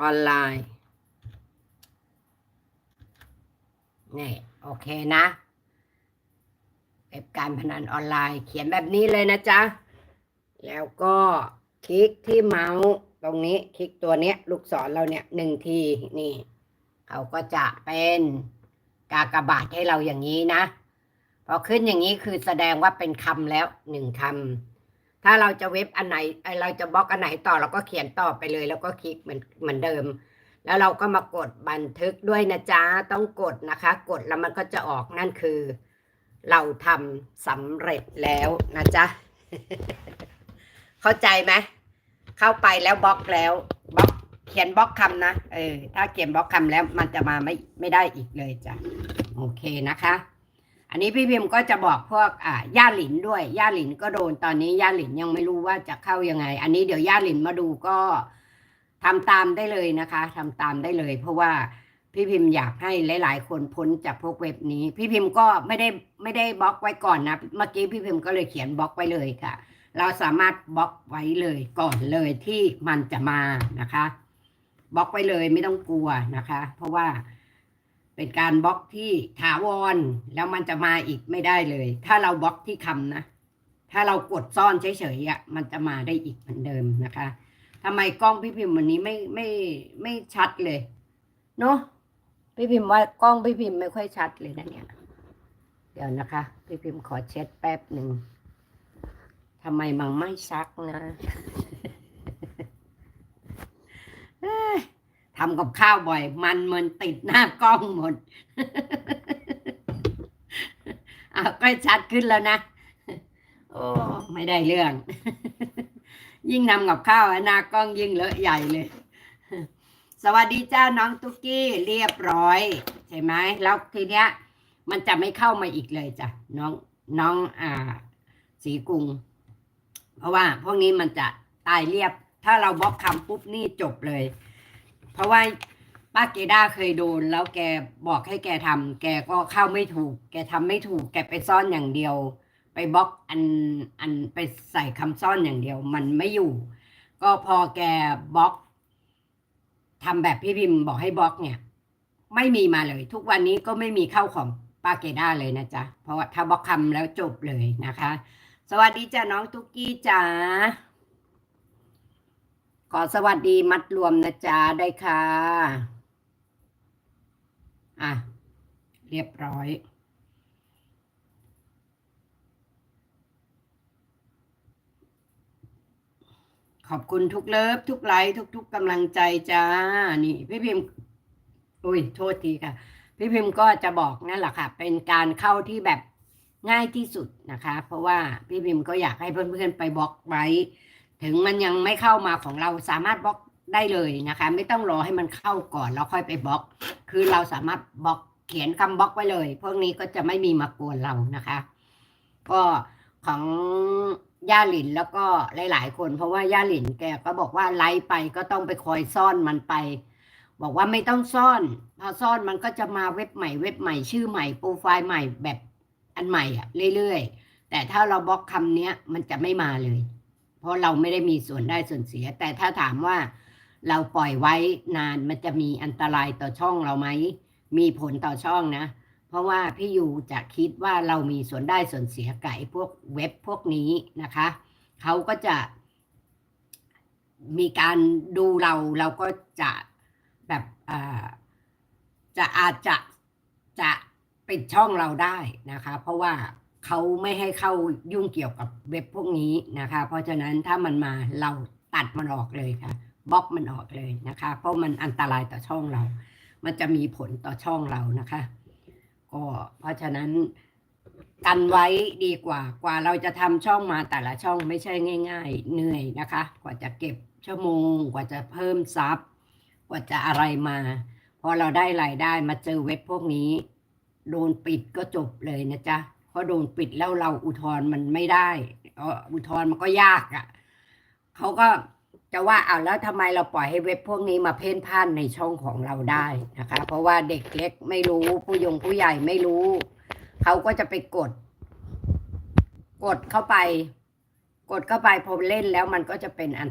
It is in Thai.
ออนไลน์ นี่ โอเคนะเว็บการพนันออนไลน์ เขียนแบบนี้เลยนะจ๊ะ แล้วก็คลิกที่เมาส์ตรงนี้คลิกตัวเนี้ย ลูกศรเราเนี่ยหนึ่งทีนี่ เขาก็จะเป็นกากบาทให้เราอย่างนี้นะ พอขึ้นอย่างนี้คือแสดงว่าเป็นคำแล้วหนึ่งคำ ถ้าเราจะเว็บอันไหนเราจะบล็อกอันไหนต่อเราก็เขียนต่อไปเลย แล้วก็คลิกเหมือนเหมือนเดิม แล้วเราก็มากดบันทึกด้วยนะจ๊ะต้องกดนะคะ กดแล้วมันก็จะออกนั่นคือ เราทำสำเร็จแล้วนะจ๊ะเข้าใจไหมเข้าไปแล้วบล็อกแล้วบล็อกเขียนบล็อกคำนะเออถ้าเขียนบล็อกคำแล้วมันจะมาไม่ไม่ได้อีกเลยจ้ะโอเคนะคะ อันนี้พี่พิมพ์ก็จะบอกพวกอ่าย่าหลินด้วย ย่าหลินก็โดนตอนนี้ย่าหลินยังไม่รู้ว่าจะเข้ายังไง อันนี้เดี๋ยวย่าหลินมาดูก็ทำตามได้เลยนะคะ ทำตามได้เลย เพราะว่าพี่พิมพ์อยากให้หลาย ๆ คนพ้นจากพวกเว็บนี้ พี่พิมพ์ก็ไม่ได้ไม่ได้บล็อกไว้ก่อนนะ เมื่อกี้พี่พิมพ์ก็เลยเขียนบล็อกไว้เลยค่ะ เราสามารถบล็อกไว้เลยก่อนเลยที่มันจะมานะคะ บล็อกไว้เลยไม่ต้องกลัวนะคะ เพราะว่า เป็นการบล็อกที่ถาวรแล้วมันจะมาอีกไม่ได้เลย ถ้าเราบล็อกที่คำนะ ถ้าเรากดซ่อนเฉยๆอะมันจะมาได้อีกเหมือนเดิมนะคะทำไมกล้องพี่พิมพ์วันนี้ไม่ไม่ไม่ชัดเลยเนาะพี่พิมพ์ว่ากล้องพี่พิมพ์ไม่ค่อยชัดเลยนะเนี่ย เดี๋ยวนะคะ พี่พิมพ์ขอเช็ดแป๊บหนึ่งทำไมมันไม่ชักนะ เอ้ย ทำกับข้าวบ่อย มันมันติดหน้ากล้องหมดเอะก็ชัดขึ้นแล้วนะ โอ้ไม่ได้เรื่อง ยิ่งทำกับข้าวหน้ากล้องยิ่งเลอะใหญ่เลย สวัสดีจ้าน้องตุ๊กกี้เรียบร้อยใช่ไหมแล้วทีเนี้ย มันจะไม่เข้ามาอีกเลยจ้ะน้องน้องอ่า สีกรุง เพราะว่าพวกนี้มันจะตายเรียบ ถ้าเราบล็อกคำปุ๊บนี่จบเลย เพราะว่าป้าเกด้าเคยโดน แล้วแกบอกให้แกทำแกก็เข้าไม่ถูก แกทำไม่ถูก แกไปซ่อนอย่างเดียว ไปบล็อกอันอันไปใส่คำซ่อนอย่างเดียว มันไม่อยู่ ก็พอแกบล็อกทำแบบพี่พิมพ์บอกให้บล็อกเนี่ย ไม่มีมาเลย ทุกวันนี้ก็ไม่มีเข้าของป้าเกด้าเลยนะจ๊ะเพราะว่าถ้าบล็อกคำแล้วจบเลยนะคะ สวัสดีจ้าน้องตุ๊กกี้จ๋า ขอสวัสดีมัดรวมนะจ๊ะได้ค่ะ อะ เรียบร้อยขอบคุณทุกเลิฟทุกไลค์ทุกๆกำลังใจจ้า นี่ พี่พิมพ์อุ้ยโทษทีค่ะ พี่พิมพ์ก็จะบอกนั่นแหละค่ะ เป็นการเข้าที่แบบง่ายที่สุดนะคะ เพราะว่าพี่พิมพ์ก็อยากให้เพื่อนๆไปบล็อกไว้ ถึงมันยังไม่เข้ามาของเราสามารถบล็อกได้เลยนะคะ ไม่ต้องรอให้มันเข้าก่อนแล้วค่อยไปบล็อก คือเราสามารถบล็อกเขียนคำบล็อกไว้เลย พวกนี้ก็จะไม่มีมากวนเรานะคะ ก็ของย่าหลินแล้วก็หลาย ๆ คน เพราะว่าย่าหลินแกก็บอกว่าไลฟ์ไปก็ต้องไปคอยซ่อนมันไป บอกว่าไม่ต้องซ่อนพอซ่อนมันก็จะมาเว็บใหม่เว็บใหม่ชื่อใหม่โปรไฟล์ใหม่แบบอันใหม่อะเรื่อยๆแต่ถ้าเราบล็อกคำนี้มันจะไม่มาเลย ราะเราไม่ได้มีส่วนได้ส่วนเสีย แต่ถ้าถามว่าเราปล่อยไว้นานมันจะมีอันตรายต่อช่องเราไหม มีผลต่อช่องนะ เพราะว่าพี่ยูจะคิดว่าเรามีส่วนได้ส่วนเสียกับไอ้พวกเว็บพวกนี้นะคะ เขาก็จะมีการดูเราเราก็จะแบบจะอาจจะจะปิดช่องเราได้นะคะ เพราะว่า เขาไม่ให้เข้ายุ่งเกี่ยวกับเว็บพวกนี้นะคะ เพราะฉะนั้นถ้ามันมาเราตัดมันออกเลยค่ะบล็อกมันออกเลยนะคะ เพราะมันอันตรายต่อช่องเรา มันจะมีผลต่อช่องเรานะคะก็เพราะฉะนั้นกันไว้ดีกว่ากว่าเราจะทำช่องมาแต่ละช่องไม่ใช่ง่าย ๆ เหนื่อยนะคะ กว่าจะเก็บชั่วโมง กว่าจะเพิ่มซับกว่าจะอะไรมาพอเราได้รายได้มาเจอเว็บพวกนี้ โดนปิดก็จบเลยนะจ๊ะ ราะโดนปิดแล้วเราอุทธรณ์มันไม่ได้ออุทธรณ์มันก็ยากอะ่ะเขาก็จะว่าเอาวแล้วทำไมเราปล่อยให้เว็บพวกนี้มาเพ่นพ่านในช่องของเราได้นะคะ เพราะว่าเด็กเล็กไม่รู้ผู้ยงผู้ใหญ่ไม่รู้เขาก็จะไปกด กดเข้าไป กดเข้าไปพอเล่นแล้วมันก็จะเป็นอัน